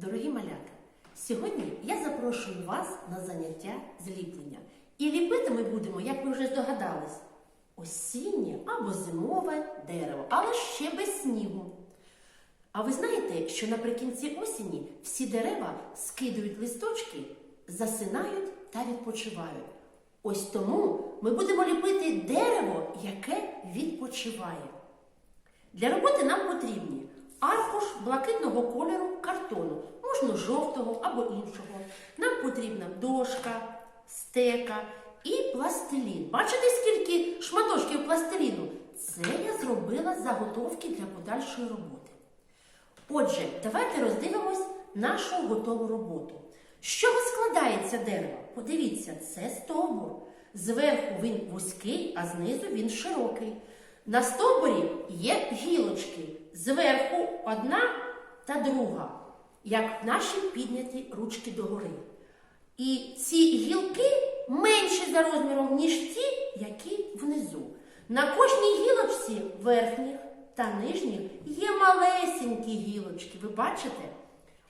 Дорогі малята, сьогодні я запрошую вас на заняття з ліплення. І ліпити ми будемо, як ви вже здогадались, осіннє або зимове дерево, але ще без снігу. А ви знаєте, що наприкінці осені всі дерева скидують листочки, засинають та відпочивають. Ось тому ми будемо ліпити дерево, яке відпочиває. Для роботи нам потрібні аркуш блакитного кольору картону, можна жовтого або іншого. Нам потрібна дошка, стека і пластилін. Бачите, скільки шматочків пластиліну? Це я зробила заготовки для подальшої роботи. Отже, давайте роздивимось нашу готову роботу. З чого складається дерево? Подивіться, це стовбур. Зверху він вузький, а знизу він широкий. На стовбурі є гілочки. Зверху одна та друга, як наші підняті ручки догори. І ці гілки менші за розміром, ніж ті, які внизу. На кожній гілочці верхніх та нижніх є малесенькі гілочки. Ви бачите?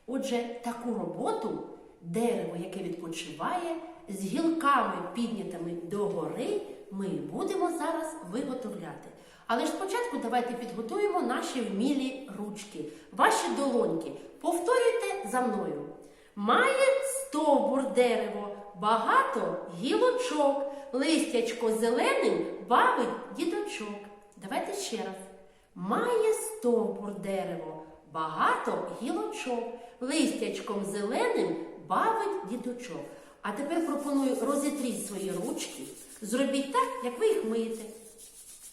Отже, таку роботу дерево, яке відпочиває, з гілками піднятими догори, ми будемо зараз виготовляти. Але ж спочатку давайте підготуємо наші вмілі ручки, ваші долоньки. Повторюйте за мною. Має стовбур дерево, багато гілочок, листячко зеленим бавить діточок. Давайте ще раз. Має стовбур дерево, багато гілочок, листячком зеленим бавить діточок. А тепер пропоную розітріть свої ручки, зробіть так, як ви їх миєте.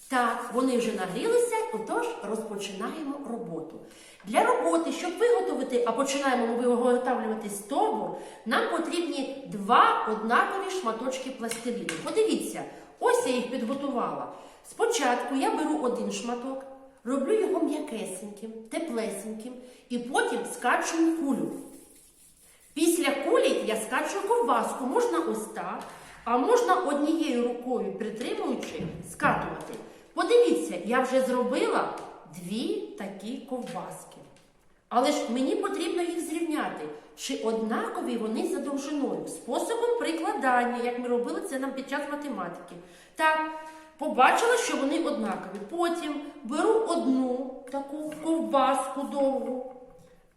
Так, вони вже нагрілися, отож розпочинаємо роботу. Для роботи, щоб виготовити, а починаємо виготовлювати стовбур, нам потрібні два однакові шматочки пластиліну. Подивіться, ось я їх підготувала. Спочатку я беру один шматок, роблю його м'якесеньким, теплесеньким, і потім скачую кулю. Після кулі я скачую ковбаску, можна ось так, а можна однією рукою притримуючи скатувати. Подивіться, я вже зробила дві такі ковбаски. Але ж мені потрібно їх зрівняти, чи однакові вони за довжиною, способом прикладання, як ми робили це нам під час математики. Так, побачила, що вони однакові. Потім беру одну таку ковбаску довгу,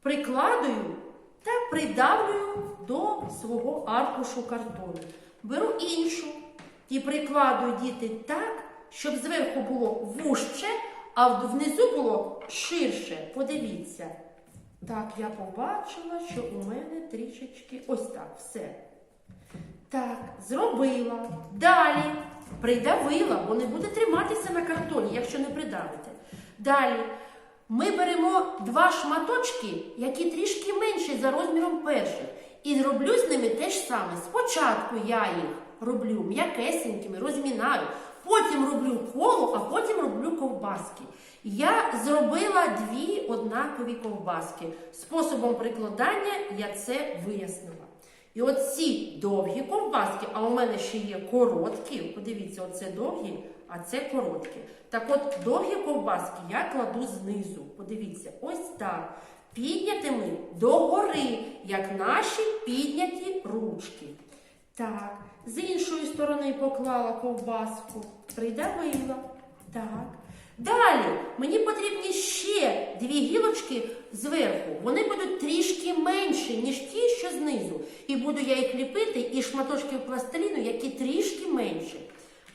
прикладую та придавлюю до свого аркушу картону. Беру іншу і прикладую діти так, щоб зверху було вужче, а внизу було ширше. Подивіться. Так, я побачила, що у мене трішечки ось так, все. Так, зробила. Далі придавила, бо не буде триматися на картоні, якщо не придавите. Далі ми беремо два шматочки, які трішки менші за розміром перших. І роблю з ними те ж саме. Спочатку я їх роблю м'якесенькими, розмінаю, потім роблю коло, а потім роблю ковбаски. Я зробила дві однакові ковбаски. Способом прикладання я це вияснила. І от ці довгі ковбаски, а у мене ще є короткі. Подивіться, оце довгі, а це короткі. Так от довгі ковбаски я кладу знизу. Подивіться, ось так. Піднятими догори, як наші підняті ручки. Так, з іншої сторони поклала ковбаску, придавила. Так. Далі мені потрібні ще дві гілочки зверху. Вони будуть трішки менші, ніж ті, що знизу. І буду я їх ліпити із шматочків пластиліну, які трішки менші.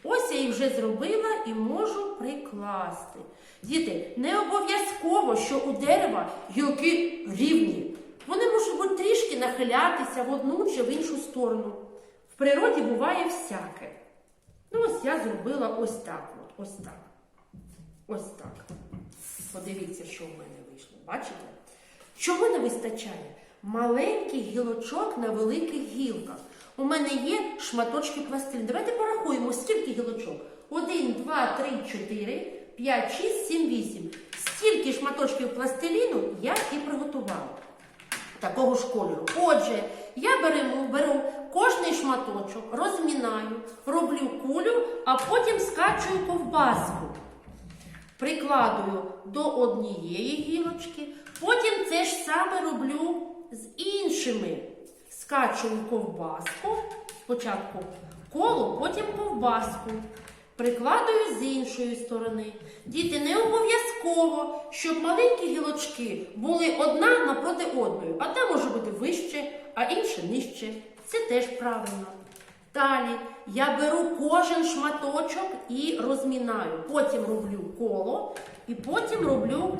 Ось я їх вже зробила і можу прикласти. Діти, не обов'язково, що у дерева гілки рівні. Вони можуть трішки нахилятися в одну чи в іншу сторону. В природі буває всяке. Ну, ось я зробила ось так. Ось так. Ось так. Подивіться, що в мене вийшло. Бачите? Чого не вистачає? Маленьких гілочок на великих гілках. У мене є шматочки пластиліну. Давайте порахуємо, скільки гілочок. Один, два, три, чотири, п'ять, шість, сім, вісім. Стільки шматочків пластиліну я і приготувала. Такого ж кольору. Отже, я беру, беру кожний шматочок, розмінаю, роблю кулю, а потім скачую ковбаску прикладую до однієї гілочки, потім це ж саме роблю з іншими скачую ковбаску. Спочатку коло, потім ковбаску. Прикладую з іншої сторони. Діти, не обов'язково, щоб маленькі гілочки були одна напроти одної. Одна може бути вище, а інша нижче. Це теж правильно. Далі я беру кожен шматочок і розмінаю. Потім роблю коло і потім роблю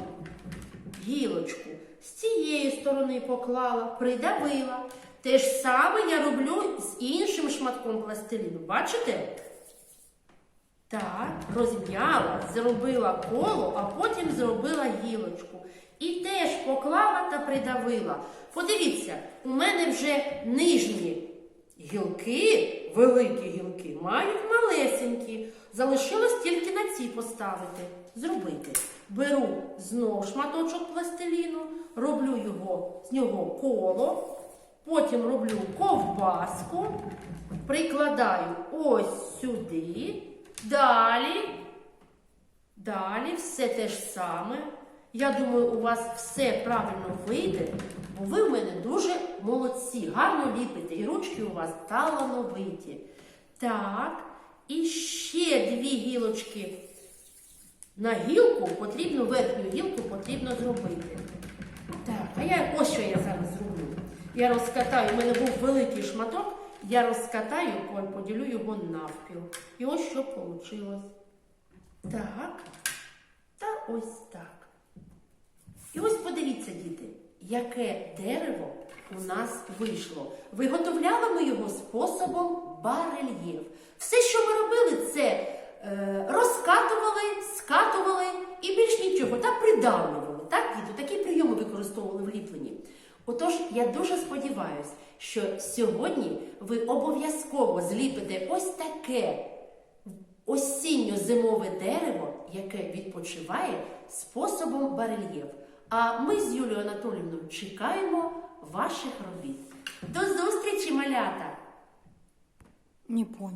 гілочку. З цієї сторони поклала, придавила. Те ж саме я роблю з іншим шматком пластиліну. Бачите? Так, розм'яла, зробила коло, а потім зробила гілочку. І теж поклала та придавила. Подивіться, у мене вже нижні гілки, великі гілки, мають малесенькі. Залишилось тільки на ці поставити. Зробити. Беру знов шматочок пластиліну, роблю його з нього коло, потім роблю ковбаску, прикладаю ось сюди. Далі. Далі все те ж саме. Я думаю, у вас все правильно вийде, бо ви в мене дуже молодці, гарно ліпите, і ручки у вас талановиті. Так, і ще дві гілочки. На гілку потрібно, верхню гілку потрібно зробити. Так, а я ось що я зараз зроблю. Я розкатаю, у мене був великий шматок, я розкатаю, по- поділю його навпіл. І ось що вийшло. Так, та ось так. І ось подивіться, діти, яке дерево у нас вийшло. Виготовляли ми його способом барельєф. Все, що ми робили, це е, розкатували, скатували і більш нічого, та придавлювали. Так, діти, такі прийоми використовували в ліпленні. Отож, я дуже сподіваюся, що сьогодні ви обов'язково зліпите ось таке осінньо-зимове дерево, яке відпочиває способом барельєф. А ми з Юлією Анатоліївною чекаємо ваших робіт. До зустрічі, малята! Не понял.